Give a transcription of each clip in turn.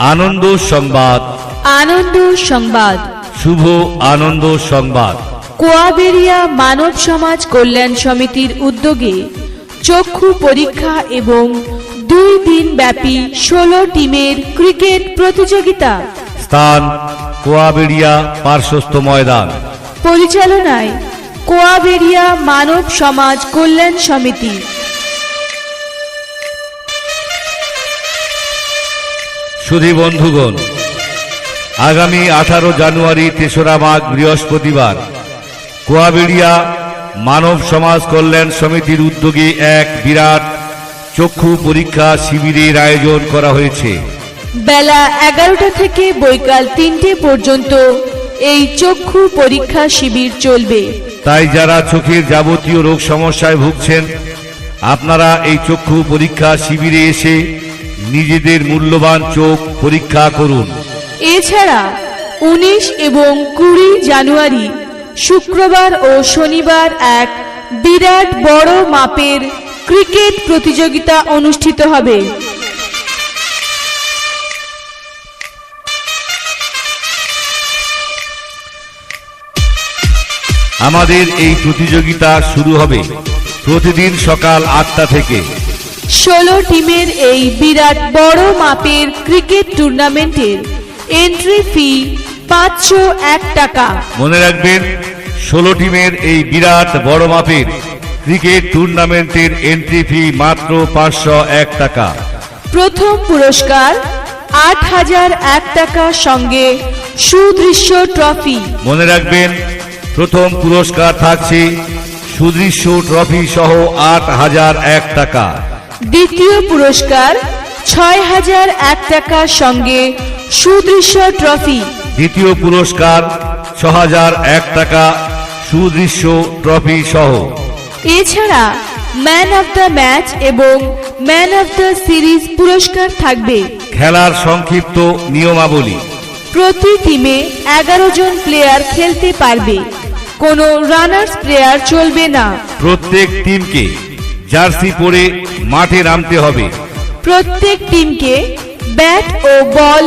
আনন্দ সংবাদ। আনন্দ সংবাদ। শুভ আনন্দ সংবাদ। কোয়াবেরিয়া মানব সমাজ কল্যাণ সমিতির উদ্যোগে চক্ষু পরীক্ষা এবং দুই দিন ব্যাপী ষোলো টিমের ক্রিকেট প্রতিযোগিতা। স্থান কোয়াবেরিয়া পার্শ্বস্থ ময়দান। পরিচালনায় কোয়াবেরিয়া মানব সমাজ কল্যাণ সমিতি। সুধী বন্ধুগণ আগামী আঠারো জানুয়ারি তেসরা মাঘ বৃহস্পতিবার কোয়াবেড়িয়া মানব সমাজ কল্যাণ সমিতির উদ্যোগে এক বিরাট চক্ষু পরীক্ষা শিবিরের আয়োজন করা হয়েছে। বেলা এগারোটা থেকে বৈকাল তিনটে পর্যন্ত এই চক্ষু পরীক্ষা শিবির চলবে। তাই যারা চোখের যাবতীয় রোগ সমস্যায় ভুগছেন আপনারা এই চক্ষু পরীক্ষা শিবিরে এসে নিজেদের মূল্যবান চোখ পরীক্ষা করুন। এছাড়া উনিশ এবং কুড়ি জানুয়ারি শুক্রবার ও শনিবার এক বিরাট বড় মাপের ক্রিকেট প্রতিযোগিতা অনুষ্ঠিত হবে। আমাদের এই প্রতিযোগিতা শুরু হবে প্রতিদিন সকাল আটটা থেকে। ষোলো টিমের এই বিরাট বড় মাপের ক্রিকেট টুর্নামেন্টের এন্ট্রি ফি পাঁচশো এক টাকা। মনে রাখবেন ষোলো টিমের এই বিরাট বড় মাপের ক্রিকেট টুর্নামেন্টের এন্ট্রি ফি মাত্র পাঁচশো এক টাকা। প্রথম পুরস্কার আট হাজার এক টাকা সঙ্গে সুদৃশ্য ট্রফি মনে রাখবেন প্রথম পুরস্কার থাকছে সুদৃশ্য ট্রফি সহ আট হাজার এক টাকা। দ্বিতীয় পুরস্কার ছয় হাজার এক টাকার সঙ্গে সুদৃশ্য ট্রফি। দ্বিতীয় পুরস্কার ছ হাজার এক টাকা সুদৃশ্য ট্রফি সহ। এছাড়া ম্যান অফ দ্য ম্যাচ এবং ম্যান অফ দ্য সিরিজ পুরস্কার থাকবে। খেলার সংক্ষিপ্ত নিয়মাবলী। প্রতি টিমে এগারো জন প্লেয়ার খেলতে পারবে। কোনো রানার্স প্লেয়ার চলবে না। প্রত্যেক টিমকে জার্সি পরে মাঠে নামতে হবে। প্রত্যেক টিমকে ব্যাট ও বল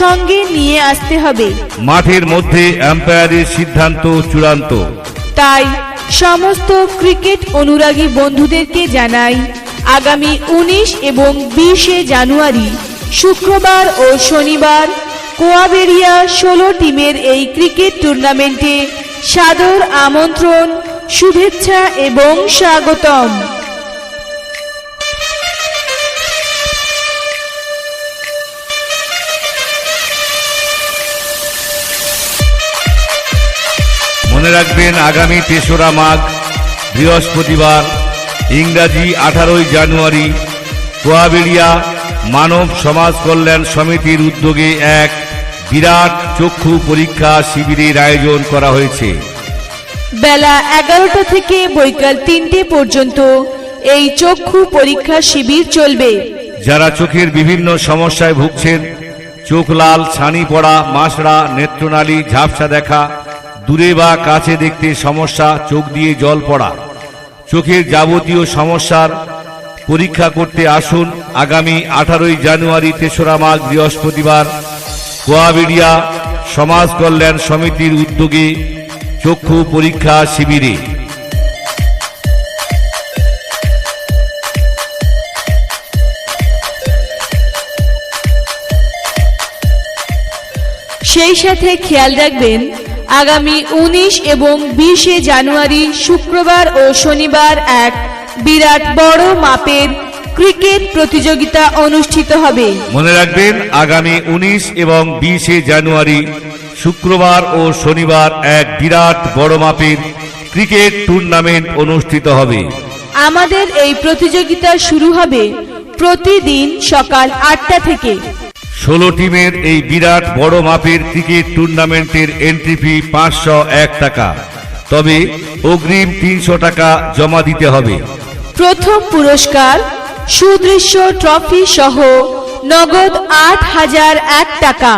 সঙ্গে নিয়ে আসতে হবে। মাঠের মধ্যে এম্পায়ারের সিদ্ধান্ত চূড়ান্ত। তাই সমস্ত ক্রিকেট অনুরাগী বন্ধুদেরকে জানাই আগামী উনিশ এবং বিশে জানুয়ারি শুক্রবার ও শনিবার কোয়াবেরিয়া ষোলো টিমের এই ক্রিকেট টুর্নামেন্টে সাদর আমন্ত্রণ শুভেচ্ছা এবং স্বাগতম। মনে রাখবেন আগামী তেসরা মাঘ বৃহস্পতিবার ইংরাজি আঠারোই জানুয়ারি কোয়াবেড়িয়া মানব সমাজ কল্যাণ সমিতির উদ্যোগে এক বিরাট চক্ষু পরীক্ষা শিবিরের আয়োজন করা হয়েছে। বেলা এগারোটা থেকে বৈকাল তিনটে পর্যন্ত এই চক্ষু পরীক্ষা শিবির চলবে। যারা চোখের বিভিন্ন সমস্যায় ভুগছেন চোখ লাল ছানি পড়া মাসড়া নেত্রনালী ঝাপসা দেখা দূরে বা কাছে দেখতে সমস্যা, চোখ দিয়ে জল পড়া। চোখের যাবতীয় সমস্যার পরীক্ষা করতে আসুন আগামী আঠারোই জানুয়ারি তেসরা মাঘ বৃহস্পতিবার কোয়াবিডিয়া সমাজ কল্যাণ সমিতির উদ্যোগে চক্ষু পরীক্ষা শিবিরে। সেই সাথে খেয়াল রাখবেন আগামী উনিশ এবং বিশে জানুয়ারি শুক্রবার ও শনিবার এক বিরাট বড় মাপের ক্রিকেট প্রতিযোগিতা অনুষ্ঠিত হবে। মনে রাখবেন আগামী উনিশ এবং বিশে জানুয়ারি শুক্রবার ও শনিবার এক বিরাট বড় মাপের ক্রিকেট টুর্নামেন্ট অনুষ্ঠিত হবে। আমাদের এই প্রতিযোগিতা শুরু হবে প্রতিদিন সকাল আটটা থেকে। ষোলো টিমের এই বিরাট বড় মাপের ক্রিকেট টুর্নামেন্টের এন্ট্রি ফি পাঁচশো এক টাকা। তবে অগ্রিম তিনশো টাকা জমা দিতে হবে। প্রথম পুরস্কার সুদৃশ্য ট্রফি সহ নগদ আট হাজার এক টাকা।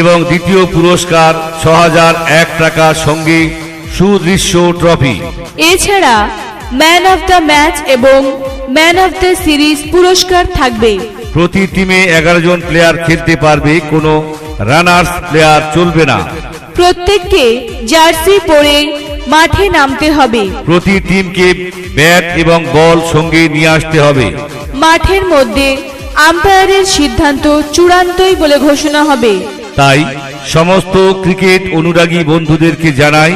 এবং দ্বিতীয় পুরস্কার ছ হাজার এক টাকা সঙ্গে সুদৃশ্য ট্রফি। এছাড়া ম্যান অফ দ্য ম্যাচ এবং ম্যান অফ দ্য সিরিজ পুরস্কার থাকবে। প্রতি টিমে এগারো জন প্লেয়ার খেলতে পারবে কোনো রানার্স প্লেয়ার চলবে না। প্রত্যেককে জার্সি পরে মাঠে নামতে হবে। প্রতি টিমকে ব্যাট এবং বল সঙ্গে নিয়ে আসতে হবে। মাঠের মধ্যে আম্পায়ারের সিদ্ধান্ত চূড়ান্তই বলে ঘোষণা হবে। তাই সমস্ত ক্রিকেট অনুরাগী বন্ধুদেরকে জানাই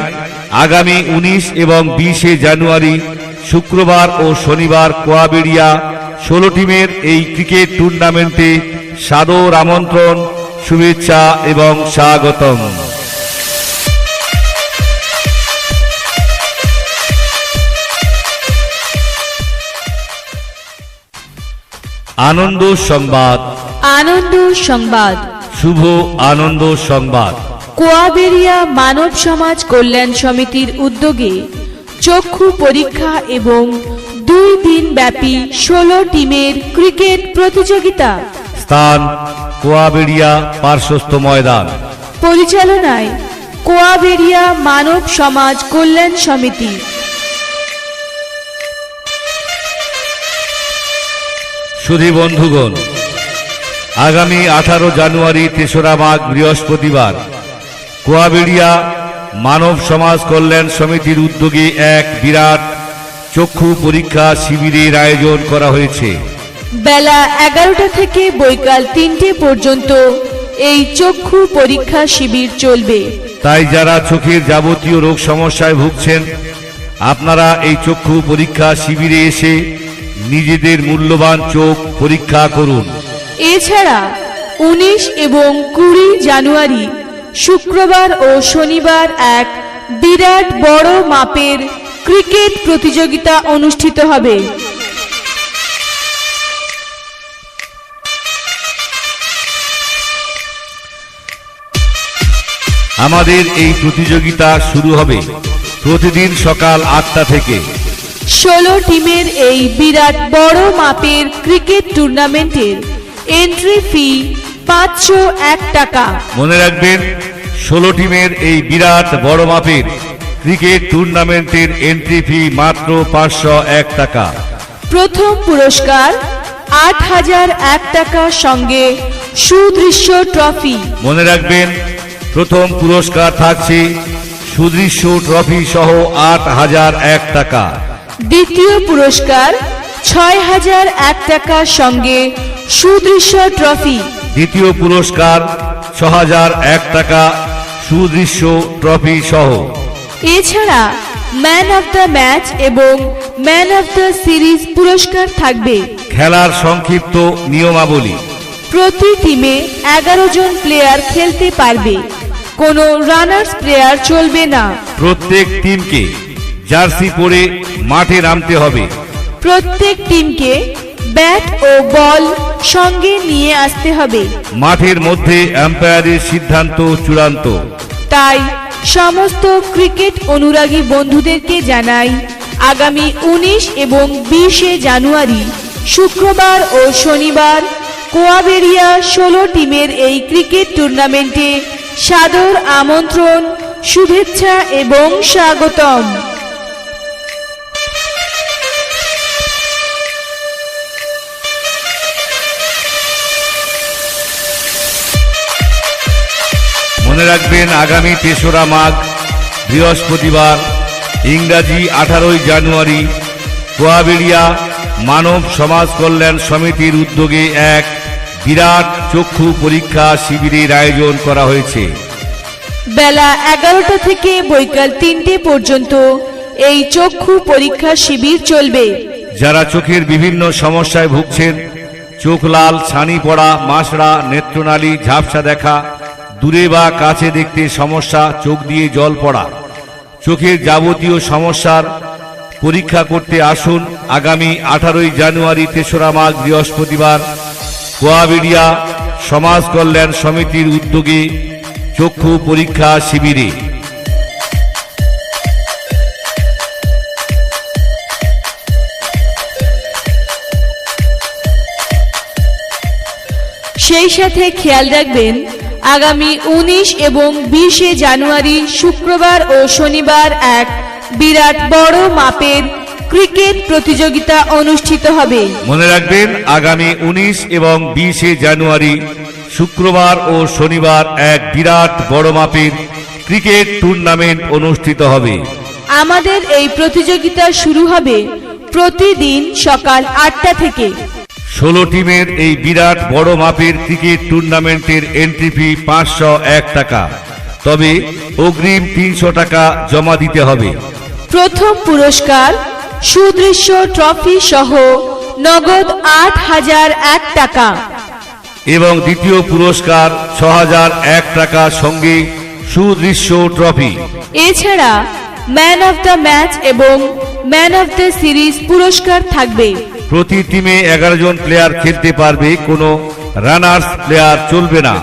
আগামী উনিশ এবং বিশে জানুয়ারি শুক্রবার ও শনিবার কোয়াবেড়িয়া ষোলো টিমের এই ক্রিকেট টুর্নামেন্টে সাদর আমন্ত্রণ শুভেচ্ছা এবং স্বাগতম। আনন্দ সংবাদ। আনন্দ সংবাদ। শুভ আনন্দ সংবাদ। কোয়াবেরিয়া মানব সমাজ কল্যাণ সমিতির উদ্যোগে চক্ষু পরীক্ষা এবং দুই দিন ব্যাপী ষোলো টিমের ক্রিকেট প্রতিযোগিতা। স্থান কোয়াবেড়িয়া পার্শ্বস্থ ময়দান। পরিচালনায় কোয়াবেরিয়া মানব সমাজ কল্যাণ সমিতি। সুধী বন্ধুগণ আগামী আঠারো জানুয়ারি তেসরা মাঘ বৃহস্পতিবার কোয়াবেড়িয়া মানব সমাজ কল্যাণ সমিতির উদ্যোগে এক বিরাট চক্ষু পরীক্ষা শিবিরের আয়োজন করা হয়েছে। বেলা এগারোটা থেকে বৈকাল তিনটে পর্যন্ত এই চক্ষু পরীক্ষা শিবির চলবে। তাই যারা চোখের যাবতীয় রোগ সমস্যায় ভুগছেন আপনারা এই চক্ষু পরীক্ষা শিবিরে এসে নিজেদের মূল্যবান চোখ পরীক্ষা করুন। এছাড়া উনিশ এবং কুড়ি জানুয়ারি শুক্রবার ও শনিবার এক বিরাট বড় মাপের ক্রিকেট প্রতিযোগিতা অনুষ্ঠিত হবে। আমাদের এই প্রতিযোগিতা শুরু হবে প্রতিদিন সকাল আটটা থেকে। ষোলো টিমের এই বিরাট বড় মাপের ক্রিকেট টুর্নামেন্টের এন্ট্রি ফি পাঁচশো এক টাকা। মনে রাখবেন ষোলো টিমের এই বিরাট বড় মাপের ক্রিকেট টুর্নামেন্টের এন্ট্রি ফি মাত্র পাঁচশো এক টাকা। প্রথম পুরস্কার আট হাজার এক টাকার সঙ্গে সুদৃশ্য ট্রফি। মনে রাখবেন প্রথম পুরস্কার থাকছে সুদৃশ্য ট্রফি সহ আট হাজার এক টাকা। দ্বিতীয় পুরস্কার ছয় হাজার এক টাকার সঙ্গে সুদৃশ্য ট্রফি। দ্বিতীয় পুরস্কার ছ হাজার এক টাকা সুদৃশ্য ট্রফি সহ। এছাড়া ম্যান অফ দ্য ম্যাচ এবং ম্যান অফ দ্য সিরিজ পুরস্কার থাকবে। খেলার সংক্ষিপ্ত নিয়মাবলী। প্রতি টিমে এগারো জন প্লেয়ার খেলতে পারবে। কোনো রানার্স প্লেয়ার চলবে না। প্রত্যেক টিমকে জার্সি পরে মাঠে নামতে হবে। প্রত্যেক টিমকে ব্যাট ও বল সঙ্গে নিয়ে আসতে হবে। মাঠের মধ্যে এম্পায়ারের সিদ্ধান্ত চূড়ান্ত। তাই সমস্ত ক্রিকেট অনুরাগী বন্ধুদেরকে জানাই, আগামী উনিশ এবং বিশে জানুয়ারি, শুক্রবার ও শনিবার কোয়াবেরিয়া ষোলো টিমের এই ক্রিকেট টুর্নামেন্টে সাদর আমন্ত্রণ, শুভেচ্ছা এবং স্বাগতম। মনে রাখবেন আগামী তেসরা মাঘ বৃহস্পতিবার ইংরাজি আঠারোই জানুয়ারি কোয়াবেড়িয়া মানব সমাজ কল্যাণ সমিতির উদ্যোগে এক বিরাট চক্ষু পরীক্ষা শিবিরের আয়োজন করা হয়েছে। বেলা এগারোটা থেকে বৈকাল তিনটে পর্যন্ত এই চক্ষু পরীক্ষা শিবির চলবে। যারা চোখের বিভিন্ন সমস্যায় ভুগছেন চোখ লাল ছানি পড়া মাসড়া নেত্রনালী ঝাপসা দেখা দূরে বা কাছে দেখতে সমস্যা, চোখ দিয়ে জল পড়া। চোখের যাবতীয় সমস্যার পরীক্ষা করতে আসুন আগামী আঠারোই জানুয়ারি, তেসরা মাঘ, বৃহস্পতিবার। কোয়াবিডিয়া সমাজ কল্যাণ সমিতির উদ্যোগে চক্ষু পরীক্ষা শিবিরে। সেই সাথে খেয়াল রাখবেন আগামী উনিশ এবং বিশে জানুয়ারি শুক্রবার ও শনিবার এক বিরাট বড় মাপের ক্রিকেট প্রতিযোগিতা অনুষ্ঠিত হবে। মনে রাখবেন আগামী উনিশ এবং বিশে জানুয়ারি শুক্রবার ও শনিবার এক বিরাট বড় মাপের ক্রিকেট টুর্নামেন্ট অনুষ্ঠিত হবে। আমাদের এই প্রতিযোগিতা শুরু হবে প্রতিদিন সকাল আটটা থেকে। ষোলো টিমের এই বিরাট বড় মাপের ক্রিকেট টুর্নামেন্টের এন্ট্রি ফি পাঁচশো এক টাকা। তবে অগ্রিম তিনশো টাকা জমা দিতে হবে। প্রথম পুরস্কার সুদৃশ্য ট্রফি সহ নগদ আট হাজার এক টাকা। এবং দ্বিতীয় পুরস্কার ছ হাজার এক টাকা সঙ্গে সুদৃশ্য ট্রফি। এছাড়া ম্যান অফ দ্য ম্যাচ এবং ম্যান অফ দ্য সিরিজ পুরস্কার থাকবে। প্রতি টিমে এগারো জন প্লেয়ার খেলতে পারবে কোনো রানার্স প্লেয়ার চলবে না।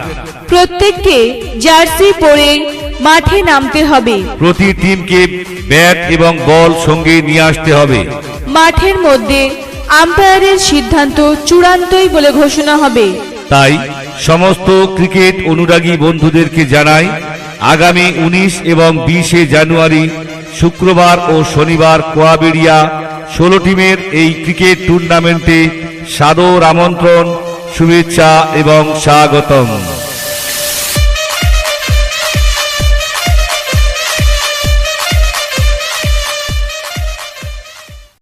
প্রত্যেককে জার্সি পরে মাঠে নামতে হবে। প্রতি টিমকে ব্যাট এবং বল সঙ্গে নিয়ে আসতে হবে। মাঠের মধ্যে আম্পায়ারের সিদ্ধান্ত চূড়ান্তই বলে ঘোষণা হবে। তাই সমস্ত ক্রিকেট অনুরাগী বন্ধুদেরকে জানাই আগামী উনিশ এবং বিশে জানুয়ারি শুক্রবার ও শনিবার কোয়াবেড়িয়া ষোলো টিমের এই ক্রিকেট টুর্নামেন্টে সাদর আমন্ত্রণ শুভেচ্ছা এবং স্বাগতম।